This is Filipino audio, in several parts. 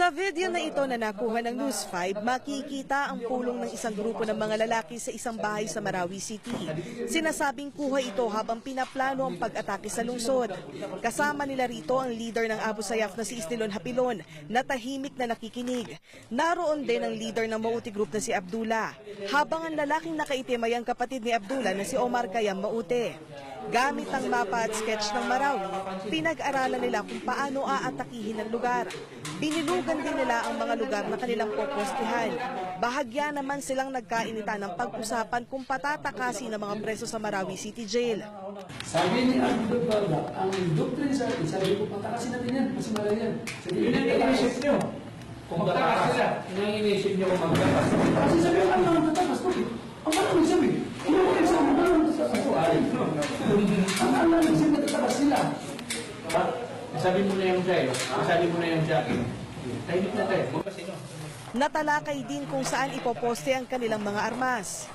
Sa video na ito na nakuha ng News 5, makikita ang pulong ng isang grupo ng mga lalaki sa isang bahay sa Marawi City. Sinasabing kuha ito habang pinaplano ang pag-atake sa lungsod. Kasama nila rito ang leader ng Abu Sayyaf na si Isnilon Hapilon na tahimik na nakikinig. Naroon din ang leader ng Mauti Group na si Abdullah. Habang ang lalaking nakaitim ay ang kapatid ni Abdullah na si Omar Kayam Mauti. Gamit ang mapa at sketch ng Marawi, pinag-aralan nila kung paano aatakihin ang lugar. Binilugan din nila ang mga lugar na kanilang popostihan. Bahagya naman silang nagkainita ng pag-usapan kung patatakasin ng mga preso sa Marawi City Jail. Sabi ni Abdul Baba, ang doctrine sa atin, sabi ko, patakasin natin yan, kasi malay yan. Sabi Yun ang iniisip nyo. Kung magtakas sila, yun ang iniisip nyo kung magtakas. Kasi sabi ko, ano ang tatakas? Ang ano ang sabi? Ano ang sabi? Ano ang? Ay, ang ang sabi tatakas sila? Ha? Sabi mo na yung sa'yo, sabi mo na yung sa akin. Tahimik na tayo. Kasi. Natalakay din kung saan ipoposte ang kanilang mga armas.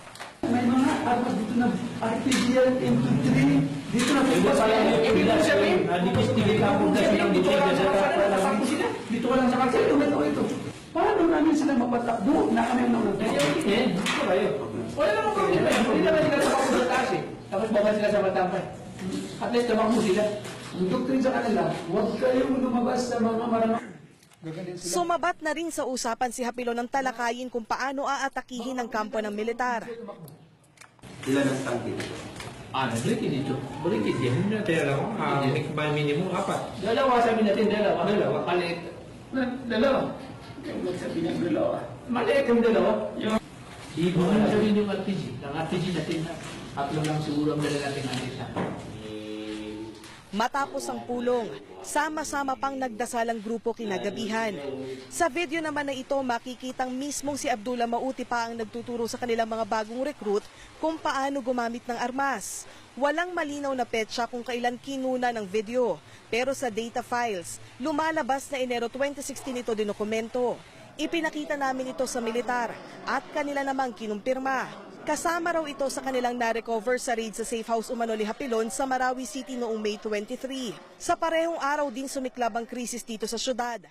May mga armas dito na artificial M23, dito na Ibig ibig sabihin, sabihin, dikis-dikis ang punta silang dito ka lang sa sa sila. Dito ka lang sa kalsada, ito, ito, ito. Paano namin sila mapatakbo na kami nung yun, dito kayo. Wala namang problema. Hindi naman sila sa sa eh. Tapos babal sila sa matampay. At least naman mo sila. Ang doctrine sa kanila, huwag kayong lumabas sa mga maramang. Sumabat na rin sa usapan si Hapilo ng talakayin kung paano aatakihin ang kampo ng militar. Ilan ang tangke dito? Ah, naglikid dito. Bulikid yan. Hindi natin alam. Ah, may minimum apat. Dalawa sabi natin, dalawa. Dalawa. Maliit. Na- Dalawa. Kaya magsabi ng dalawa. Maliit yung dalawa. Yung... Ibo na sabihin yung RPG. Ang RPG natin na. Tatlo lang siguro ang dala natin natin sa. Matapos ang pulong, sama-sama pang nagdasal ang grupo kinagabihan. Sa video naman na ito, makikitang mismong si Abdullah Mauti pa ang nagtuturo sa kanilang mga bagong recruit kung paano gumamit ng armas. Walang malinaw na petsa kung kailan kinuna ng video, pero sa data files, lumalabas na Enero 2016 ito dinokumento. Ipinakita namin ito sa militar at kanila namang kinumpirma. Kasama raw ito sa kanilang na-recover sa raid sa safe house umano ni Hapilon sa Marawi City noong May 23. Sa parehong araw din sumiklab ang krisis dito sa syudad.